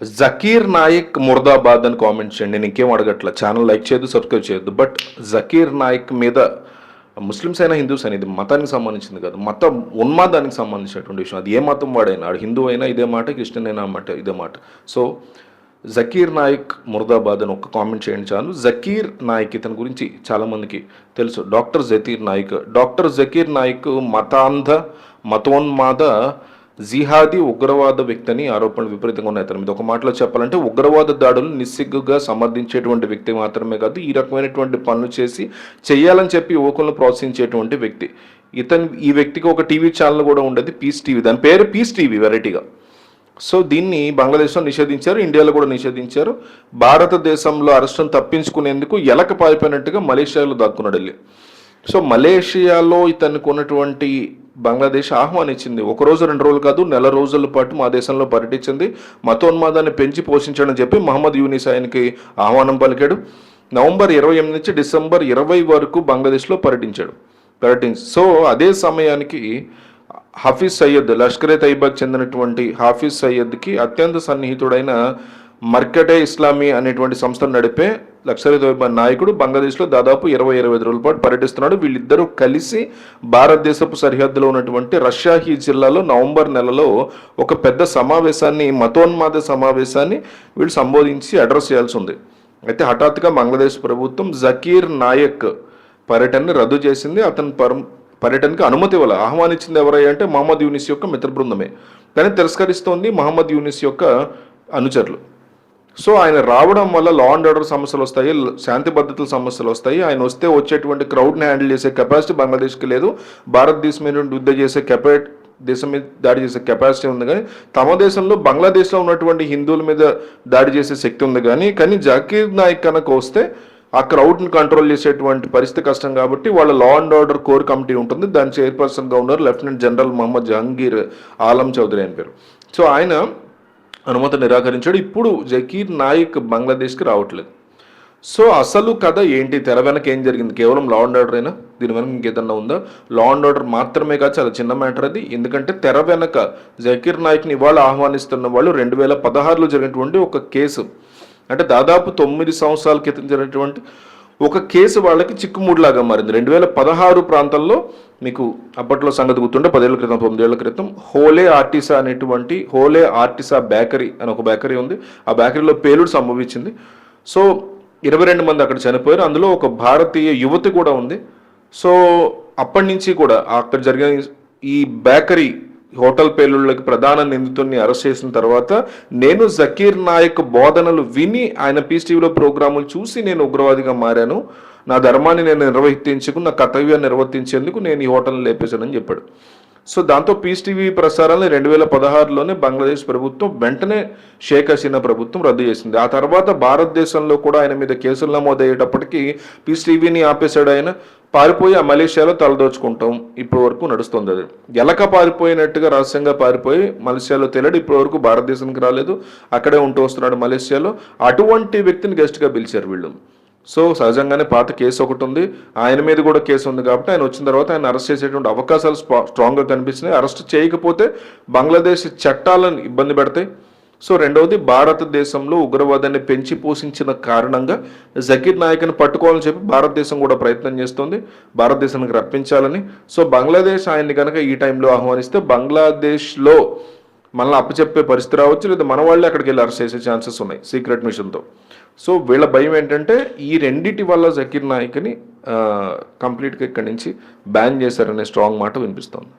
జకీర్ నాయక్ ముర్దాబాద్ అని కామెంట్ చేయండి. నేను ఇంకేం అడగట్ల? ఛానల్ లైక్ చేయొద్దు సబ్స్క్రైబ్ చేయొద్దు. బట్ జకీర్ నాయక్ మీద ముస్లిమ్స్ అయినా హిందూస్ అయినా ఇది మతానికి సంబంధించింది కాదు. మతం ఉన్మాదానికి సంబంధించినటువంటి విషయం. అది ఏ మతం వాడైనా ఆడు హిందూ అయినా ఇదే మాట క్రిస్టియన్ అయినా మాట ఇదే మాట. సో జకీర్ నాయక్ ముర్దాబాద్ అని ఒక కామెంట్ చేయండి చాలు. జకీర్ నాయక్ ఇతని గురించి చాలామందికి తెలుసు. డాక్టర్ జకీర్ నాయక్. డాక్టర్ జకీర్ నాయక్ మతాంధ మతోన్మాద జిహాదీ ఉగ్రవాద వ్యక్తి అని ఆరోపణలు విపరీతంగా ఉన్నాయి అతని మీద. ఒక మాటలో చెప్పాలంటే ఉగ్రవాద దాడులు నిస్సిగ్గుగా సమర్థించేటువంటి వ్యక్తి మాత్రమే కాదు ఈ రకమైనటువంటి పనులు చేసి చేయాలని చెప్పి యువకులను ప్రోత్సహించేటువంటి వ్యక్తి. ఇతని ఈ వ్యక్తికి ఒక టీవీ ఛానల్ కూడా ఉండేది పీస్ టీవీ. దాని పేరు పీస్ టీవీ వెరైటీగా. సో దీన్ని బంగ్లాదేశ్లో నిషేధించారు ఇండియాలో కూడా నిషేధించారు. భారతదేశంలో అరెస్టును తప్పించుకునేందుకు ఎలక పారిపోయినట్టుగా మలేషియాలో దాక్కున్నాడు వెళ్ళి సో మలేషియాలో ఇతనికి ఉన్నటువంటి బంగ్లాదేశ్ ఆహ్వానించింది. ఒక రోజు రెండు రోజులు కాదు నెల రోజుల పాటు మా దేశంలో పర్యటించింది. మతోన్మాదాన్ని పెంచి పోషించడం చెప్పి మహమ్మద్ యూనిస్ ఆయనకి ఆహ్వానం పలికాడు. నవంబర్ ఇరవై ఎనిమిది నుంచి డిసెంబర్ ఇరవై వరకు బంగ్లాదేశ్లో పర్యటించాడు. పర్యటించి సో అదే సమయానికి హఫీజ్ సయ్యద్ లష్కరే తయ్యబాకి చెందినటువంటి హాఫీజ్ సయ్యద్కి అత్యంత సన్నిహితుడైన మర్కటే ఇస్లామీ అనేటువంటి సంస్థను నడిపే లక్షరీ తైబా నాయకుడు బంగ్లాదేశ్లో దాదాపు ఇరవై ఇరవై ఐదు రోజుల పాటు పర్యటిస్తున్నాడు. వీళ్ళిద్దరూ కలిసి భారతదేశపు సరిహద్దులో ఉన్నటువంటి రష్యాహీ జిల్లాలో నవంబర్ నెలలో ఒక పెద్ద సమావేశాన్ని మతోన్మాద సమావేశాన్ని వీళ్ళు సంబోధించి అడ్రస్ చేయాల్సి ఉంది. అయితే హఠాత్తుగా బంగ్లాదేశ్ ప్రభుత్వం జకీర్ నాయక్ పర్యటనని రద్దు చేసింది. అతని పరం పర్యటనకి అనుమతి ఇవ్వాలి ఆహ్వానించింది ఎవరై అంటే మహమ్మద్ యూనిస్ యొక్క మిత్ర బృందమే. కానీ తిరస్కరిస్తోంది మహమ్మద్ యూనిస్ యొక్క అనుచరులు. సో ఆయన రావడం వల్ల లా అండ్ ఆర్డర్ సమస్యలు వస్తాయి శాంతి భద్రతల సమస్యలు వస్తాయి. ఆయన వస్తే వచ్చేటువంటి క్రౌడ్ని హ్యాండిల్ చేసే కెపాసిటీ బంగ్లాదేశ్కి లేదు. భారతదేశం మీద యుద్ధ చేసే కెపా దేశం మీద దాడి చేసే కెపాసిటీ ఉంది. కానీ తమ దేశంలో బంగ్లాదేశ్లో ఉన్నటువంటి హిందువుల మీద దాడి చేసే శక్తి ఉంది కానీ కానీ జాకీర్ నాయక్ కనుక వస్తే ఆ క్రౌడ్ని కంట్రోల్ చేసేటువంటి పరిస్థితి కష్టం కాబట్టి వాళ్ళ law and order core committee ఉంటుంది. దాని చైర్పర్సన్గా ఉన్నారు లెఫ్టినెంట్ జనరల్ మహమ్మద్ జహంగీర్ ఆలం చౌదరి అని పేరు. సో ఆయన అనుమతి నిరాకరించాడు. ఇప్పుడు జకీర్ నాయక్ బంగ్లాదేశ్కి రావట్లేదు. సో అసలు కథ ఏంటి? తెర వెనక ఏం జరిగింది? కేవలం లా అండ్ ఆర్డర్ అయినా దీని వెనక ఇంకేదన్నా ఉందా? లా అండ్ ఆర్డర్ మాత్రమే కాదు చాలా చిన్న మ్యాటర్ అది. ఎందుకంటే తెర వెనక జకీర్ నాయక్ని ఇవాళ ఆహ్వానిస్తున్న వాళ్ళు రెండు వేల పదహారులో జరిగినటువంటి ఒక కేసు. అంటే దాదాపు తొమ్మిది సంవత్సరాల క్రితం జరిగినటువంటి ఒక కేసు వాళ్ళకి చిక్కుముడిలాగా మారింది. రెండు వేల పదహారు ప్రాంతంలో మీకు అప్పట్లో సంగతి గుర్తుంటే పదేళ్ళ క్రితం తొమ్మిదేళ్ళ క్రితం హోలే ఆర్టిసా అనేటువంటి హోలే ఆర్టిసా బేకరీ అని ఒక బేకరీ ఉంది. ఆ బేకరీలో పేలుడు సంభవించింది. సో ఇరవై రెండు మంది అక్కడ చనిపోయారు. అందులో ఒక భారతీయ యువతి కూడా ఉంది. సో అప్పటి నుంచి కూడా అక్కడ జరిగిన ఈ బేకరీ హోటల్ పేలుళ్ళకి ప్రధాన నిందితుడిని అరెస్ట్ చేసిన తర్వాత నేను జకీర్ నాయక్ బోధనలు విని ఆయన పీస్టీవీలో ప్రోగ్రాములు చూసి నేను ఉగ్రవాదిగా మారాను. నా ధర్మాన్ని నేను నిర్వర్తించుకు నా కర్తవ్యాన్ని నిర్వర్తించేందుకు నేను ఈ హోటల్ని లేపేశానని చెప్పాడు. సో దాంతో పీస్ టీవీ ప్రసారాన్ని రెండు వేల పదహారులోనే బంగ్లాదేశ్ ప్రభుత్వం వెంటనే షేక్ హసీనా ప్రభుత్వం రద్దు చేసింది. ఆ తర్వాత భారతదేశంలో కూడా ఆయన మీద కేసులు నమోదయ్యేటప్పటికీ పీస్ టీవీని ఆపేశాడు ఆయన. పారిపోయి ఆ మలేషియాలో తలదోచుకుంటాం. ఇప్పటి వరకు నడుస్తుంది అది. ఎలక పారిపోయినట్టుగా రహస్యంగా పారిపోయి మలేషియాలో తెలియడు ఇప్పటి వరకు భారతదేశానికి రాలేదు. అక్కడే ఉంటూ వస్తున్నాడు మలేషియాలో. అటువంటి వ్యక్తిని గెస్ట్గా పిలిచారు వీళ్ళు. సో సహజంగానే పాత కేసు ఒకటి ఉంది. ఆయన మీద కూడా కేసు ఉంది కాబట్టి ఆయన వచ్చిన తర్వాత ఆయన అరెస్ట్ చేసేటువంటి అవకాశాలు స్ట్రాంగ్గా కనిపిస్తున్నాయి. అరెస్ట్ చేయకపోతే బంగ్లాదేశ్ చట్టాలను ఇబ్బంది పెడతాయి. సో రెండవది భారతదేశంలో ఉగ్రవాదాన్ని పెంచి పోషించిన కారణంగా జకీర్ నాయక్ని పట్టుకోవాలని చెప్పి భారతదేశం కూడా ప్రయత్నం చేస్తుంది. భారతదేశానికి రప్పించాలని. సో బంగ్లాదేశ్ ఆయన్ని కనుక ఈ టైంలో ఆహ్వానిస్తే బంగ్లాదేశ్లో మనల్ని అప్పచెప్పే పరిస్థితి రావచ్చు. లేదా మన వాళ్ళే అక్కడికి వెళ్ళి అరెస్ట్ చేసే ఛాన్సెస్ ఉన్నాయి. సీక్రెట్ మిషన్తో. సో వీళ్ళ భయం ఏంటంటే ఈ రెండిటి వల్ల జకీర్ నాయక్ని కంప్లీట్గా ఇక్కడి నుంచి బ్యాన్ చేశారనే స్ట్రాంగ్ మాట వినిపిస్తోంది.